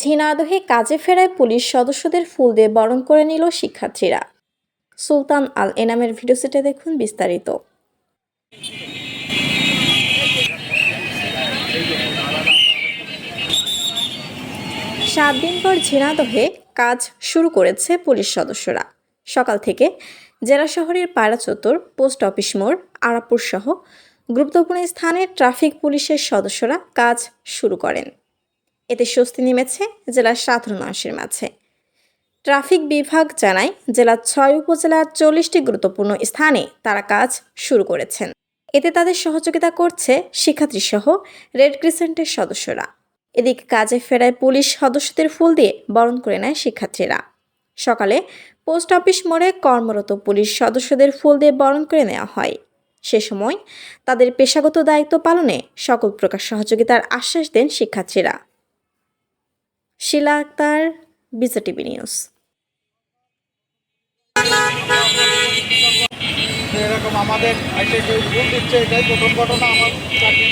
ঝিনাদহে কাজে ফেরায় পুলিশ সদস্যদের ফুল দিয়ে বরণ করে নিল শিক্ষার্থীরা। সুলতান আল এনামের ভিডিওসিটে দেখুন বিস্তারিত। সাত দিন পর ঝিনাদহে কাজ শুরু করেছে পুলিশ সদস্যরা। সকাল থেকে জেলা শহরের পায়রা চত্বর, পোস্ট অফিস মোড়, আরাপুর সহ গুরুত্বপূর্ণ স্থানে ট্রাফিক পুলিশের সদস্যরা কাজ শুরু করেন। এতে স্বস্তি নেমেছে জেলার সাধারণ মানুষের মাঝে। ট্রাফিক বিভাগ জানায়, জেলার ছয় উপজেলার চল্লিশটি গুরুত্বপূর্ণ স্থানে তারা কাজ শুরু করেছেন। এতে তাদের সহযোগিতা করছে শিক্ষার্থী সহ রেড ক্রিসেন্টের সদস্যরা। এদিকে কাজে ফেরায় পুলিশ সদস্যদের ফুল দিয়ে বরণ করে নেয় শিক্ষার্থীরা। সকালে পোস্ট অফিস মোড়ে কর্মরত পুলিশ সদস্যদের ফুল দিয়ে বরণ করে নেওয়া হয়। সে সময় তাদের পেশাগত দায়িত্ব পালনে সকল প্রকার সহযোগিতার আশ্বাস দেন শিক্ষার্থীরা। Shila Akter BJTV news. এরকম আমাদের এসে কেউ ভুল দিচ্ছে, এটাই প্রথম ঘটনা আমার চাকরি